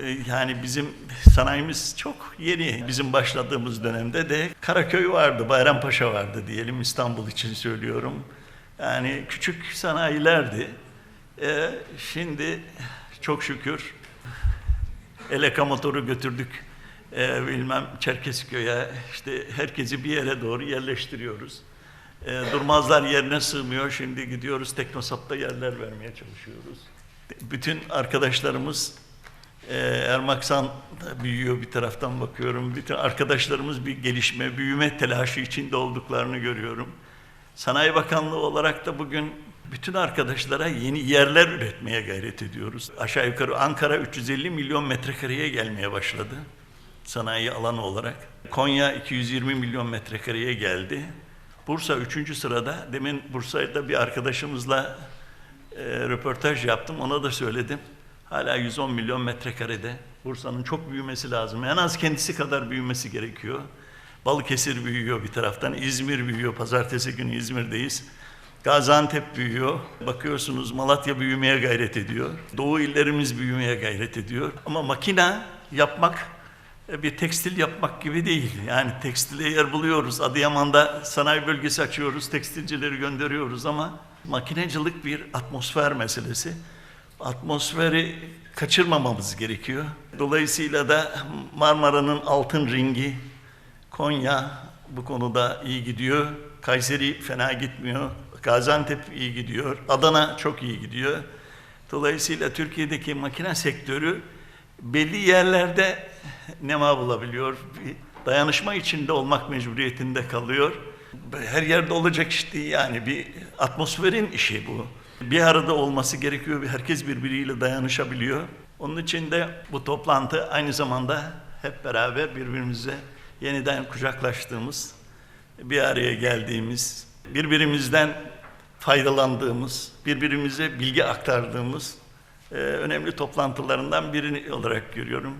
Ee, Yani bizim sanayimiz çok yeni. Bizim başladığımız dönemde de Karaköy vardı, Bayrampaşa vardı diyelim İstanbul için söylüyorum. Yani küçük sanayilerdi. Ee, şimdi çok şükür Eleka motoru götürdük. Ee, bilmem Çerkezköy'e işte herkesi bir yere doğru yerleştiriyoruz. Ee, durmazlar yerine sığmıyor. Şimdi gidiyoruz Teknosap'ta yerler vermeye çalışıyoruz. Bütün arkadaşlarımız e, Ermaksan da büyüyor bir taraftan bakıyorum. Bütün arkadaşlarımız bir gelişme, büyüme telaşı içinde olduklarını görüyorum. Sanayi Bakanlığı olarak da bugün bütün arkadaşlara yeni yerler üretmeye gayret ediyoruz. Aşağı yukarı Ankara 350 milyon metrekareye gelmeye başladı sanayi alanı olarak. Konya 220 milyon metrekareye geldi. Bursa 3. sırada. Demin Bursa'da bir arkadaşımızla e, röportaj yaptım. Ona da söyledim. Hala 110 milyon metrekarede. Bursa'nın çok büyümesi lazım. En az kendisi kadar büyümesi gerekiyor. Balıkesir büyüyor bir taraftan. İzmir büyüyor. Pazartesi günü İzmir'deyiz. Gaziantep büyüyor. Bakıyorsunuz Malatya büyümeye gayret ediyor. Doğu illerimiz büyümeye gayret ediyor. Ama makina yapmak e, bir tekstil yapmak gibi değil. Yani tekstile yer buluyoruz. Adıyaman'da sanayi bölgesi açıyoruz. Tekstilcileri gönderiyoruz ama makinecilik bir atmosfer meselesi. Atmosferi kaçırmamamız gerekiyor. Dolayısıyla da Marmara'nın altın ringi, Konya bu konuda iyi gidiyor. Kayseri fena gitmiyor. Gaziantep iyi gidiyor. Adana çok iyi gidiyor. Dolayısıyla Türkiye'deki makine sektörü belli yerlerde nema bulabiliyor. Bir dayanışma içinde olmak mecburiyetinde kalıyor. Her yerde olacak iş yani bir atmosferin işi bu. Bir arada olması gerekiyor. Herkes birbiriyle dayanışabiliyor. Onun için de bu toplantı aynı zamanda hep beraber birbirimize yeniden kucaklaştığımız, bir araya geldiğimiz, birbirimizden faydalandığımız, birbirimize bilgi aktardığımız e, önemli toplantılarından birini olarak görüyorum.